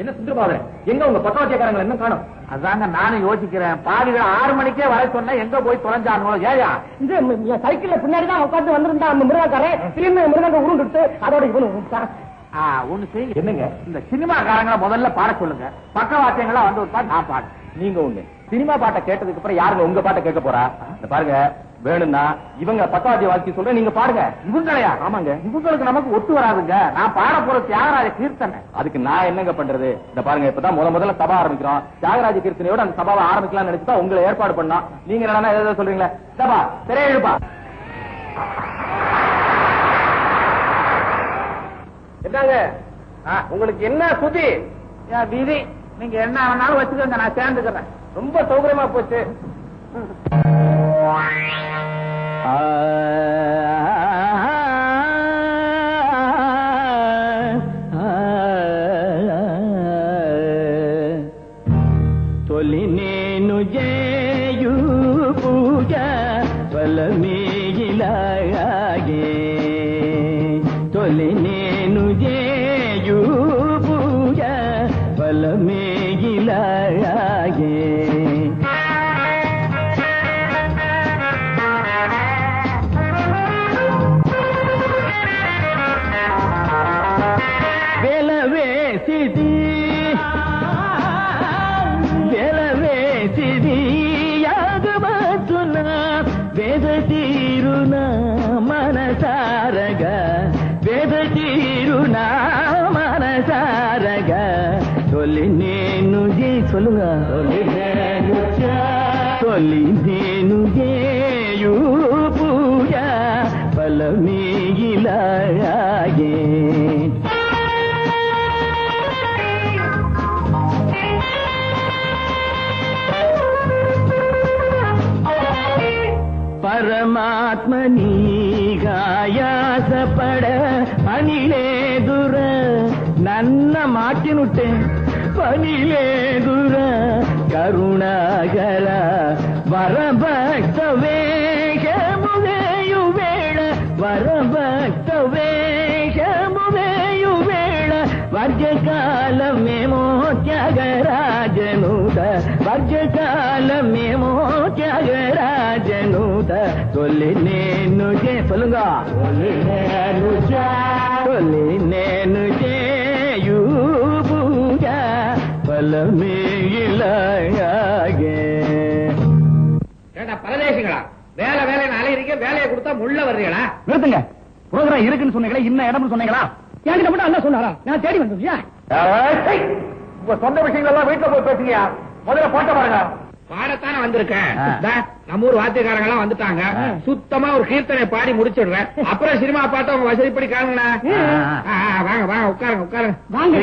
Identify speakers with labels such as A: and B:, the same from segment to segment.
A: என்ன சுந்தரபாதன் எங்க உங்க பக்கவாத்தியக்காரங்களை என்ன காணும்?
B: அதாங்க நானும் யோசிக்கிறேன். பாதிகள் ஆறு மணிக்கே வர சொன்னா எங்க போய் தொலைஞ்சானுங்களோ? ஏயா?
C: இந்த சைக்கிள்ல பின்னாடி தான் உட்காந்து வந்திருந்தா அந்த மிருகாக்காரன் திடீர்னு மிருகங்க உருண்டுட்டு அதோட இவனு
B: ஒண்ணு செய்யுங்க
A: என்னங்க?
B: இந்த சினிமாக்காரங்களை முதல்ல பாட சொல்லுங்க. பக்கவாத்தியங்களா வந்து ஒரு பாட்டு நான் பாடு
A: நீங்க ஒண்ணு. சினிமா பாட்டை கேட்டதுக்கு அப்புறம் யாருங்க உங்க பாட்டை கேட்க போறா? பாருங்க. வேணும்னா இவங்க பக்கவாத்திய வாழ்க்கை சொல்ற நீங்க பாடுங்க
B: இவங்களையா?
A: ஆமாங்க.
B: இவங்களுக்கு நமக்கு ஒத்து வராதுங்க. நான் பாட போற தியாகராஜ கீர்த்தனை.
A: அதுக்கு நான் என்னங்க பண்றது? இந்த பாருங்க இப்பதான் முத முதல்ல சபா ஆரம்பிக்கிறோம். தியாகராஜ கீர்த்தனையோட அந்த சபாவை ஆரம்பிக்கலாம்னு நினைச்சுதான் உங்களை ஏற்பாடு பண்ணோம். நீங்க என்னன்னா ஏதாவது சொல்றீங்களா? சபா திரைய எழுப்பா.
B: என்னங்க? உங்களுக்கு என்ன சுதி? விதி நீங்க என்ன வேணாலும் வச்சுக்கோங்க நான் சேர்ந்துக்கிறேன். ரொம்ப சௌகரியமா போச்சு.
D: తొలి నేను జేయు పూజ ఫలమేగిలాగే భగవంతున వేద తీరున మనసారగా. వేద తీరున మనసారగా తొలి నేను జీ తొలి నేను పరమాత్మని ಗಾಯಾಸಪಡ ಅನಿಲೇದುರ ನನ್ನ ಮಾತಿನುಟ್ಟೆ ಪನಿಲೇದುರ ಕರುಣಾಗಲ ವರಭಕ್ತ ವೇಷ ಮುನೆಯು ಬೇಡ ವರಭಕ್ತ ವೇಷ ಮುನೆಯು ಬೇಡ ವರ್ಜಕಾಲ ಮೇಮೋ ತ್ಯಾಗರಾಜನುದ ವರ್ಜಕಾಲ ಮೇಮೋ ತ್ಯಾಗ తొలి నేను చే సొలుగా తొలి నేను చే తొలి నేను చేయు పూజ
B: பலமே பரதேசிங்களா வேலை வேலை அலையிறீங்க வேலையை கொடுத்தா முள்ள வர்றீங்களா?
A: நிறுத்துங்க. புரோகிராம் இருக்குன்னு சொன்னீங்களா இன்ன இடம்னு சொன்னீங்களா?
C: என்கிட்ட மட்டும் அல்ல சொன்னாரா? நான் தேடி வந்தது
A: உங்க சொந்த விஷயங்கள் எல்லாம் வீட்டுல போய் பேசுங்க முதல்ல போட்ட பாருங்க.
B: பாடத்தானே வந்திருக்கேன் நம்ம ஊர் வாத்தியக்காரங்க எல்லாம் வந்துட்டாங்க. சுத்தமா ஒரு கீர்த்தனை பாடி முடிச்சிடுறேன் அப்புறம் சினிமா பார்த்து அவங்க வசதிப்படி காணுங்களா. வாங்க வாங்க உட்காருங்க உட்காருங்க.
C: வாங்க.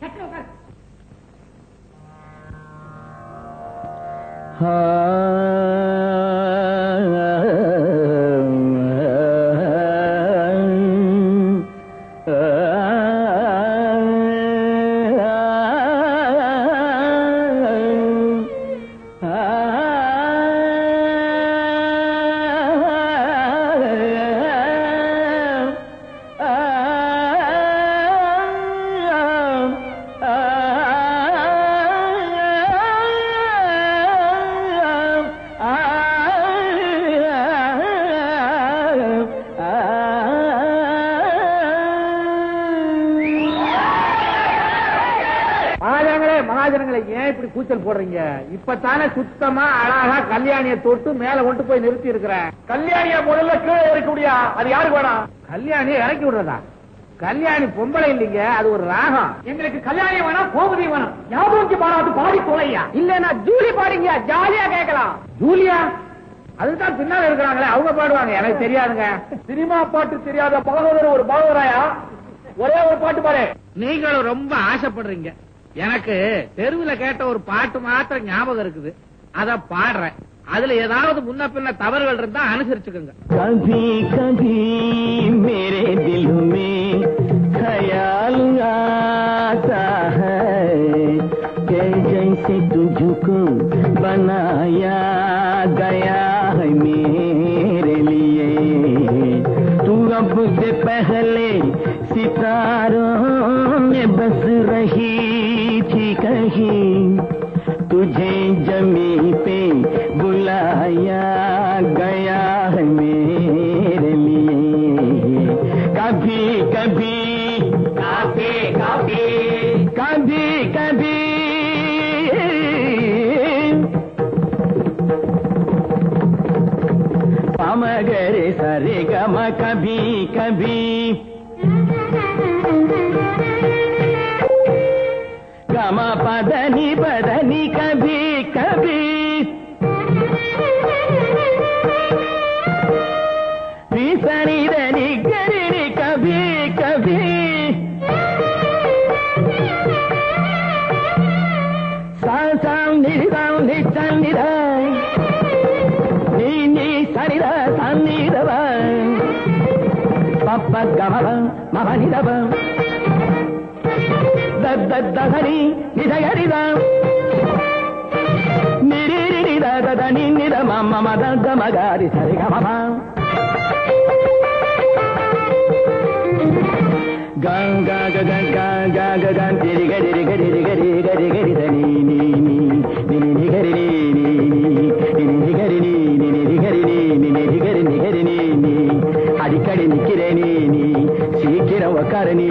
A: சீக்கிரம்,
B: கூச்சல் போடுறீங்க. இப்பதானே சுத்தமா அழகா கல்யாணிய தொட்டு மேல கொண்டு போய் நிறுத்தி இருக்கிறேன்
A: கல்யாணியா முதல்ல கீழே இருக்க முடியா அது யாருக்கு வேணாம்?
B: கல்யாணிய இறக்கி விடுறதா? கல்யாணி பொம்பளை இல்லைங்க அது ஒரு ராகம்.
C: எங்களுக்கு கல்யாணம் வேணாம் கோபதி வேணும். ஞாபகம் பாடாது பாடி தொலையா?
B: இல்லன்னா ஜூலி பாடுங்க ஜாலியா கேட்கலாம். ஜூலியா? அதுதான் பின்னால இருக்கிறாங்களே அவங்க பாடுவாங்க. எனக்கு தெரியாதுங்க.
A: சினிமா பாட்டு தெரியாத பாகவதர் ஒரு பாகவராயா ஒரே ஒரு பாட்டு பாரு
B: நீங்களும் ரொம்ப ஆசைப்படுறீங்க. எனக்கு தெருவுல கேட்ட ஒரு பாட்டு மாத்திரம் ஞாபகம் இருக்குது அத பாடுறேன் அதுல ஏதாவது முன்ன பின்ன தவறுகள் இருந்தா அனுசரிச்சுக்கோங்க
D: कभी कभी मेरे दिल में ख्याल आता है कि जैसे तुझको जी గమ పదని పదని కభీ కభీ విసరిదని గరిని కభీ కభీ సాం నిరిదాం నిచ్చం నిరాయ్ నీ నీ సరిద సన్నిధవ పప్ప గమవ మమ నిధవ దద్దహరి నిధగరిద నిరిరి నిదద నిద మమ్మ మద గమగారి సరిగ మమ గంగా గంగా గంగా తిరిగరి గరి గరి గరి గరి ధని నీ నీ నిగరిని నిగరిని నిగరిని అడికడి నిక్కిరేని సీకిర ఒకరిని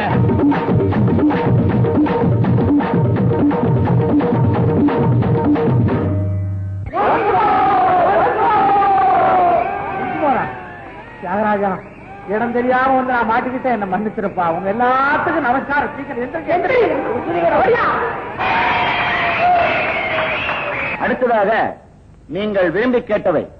C: தியாகராஜா இடம் தெரியாம வந்து நான் மாட்டிக்கிட்டேன். என்ன மன்னிச்சிருப்பா. உங்க எல்லாத்துக்கும் நமஸ்காரம். சீக்கிரம்.
A: அடுத்ததாக நீங்கள் விரும்பி கேட்டவை.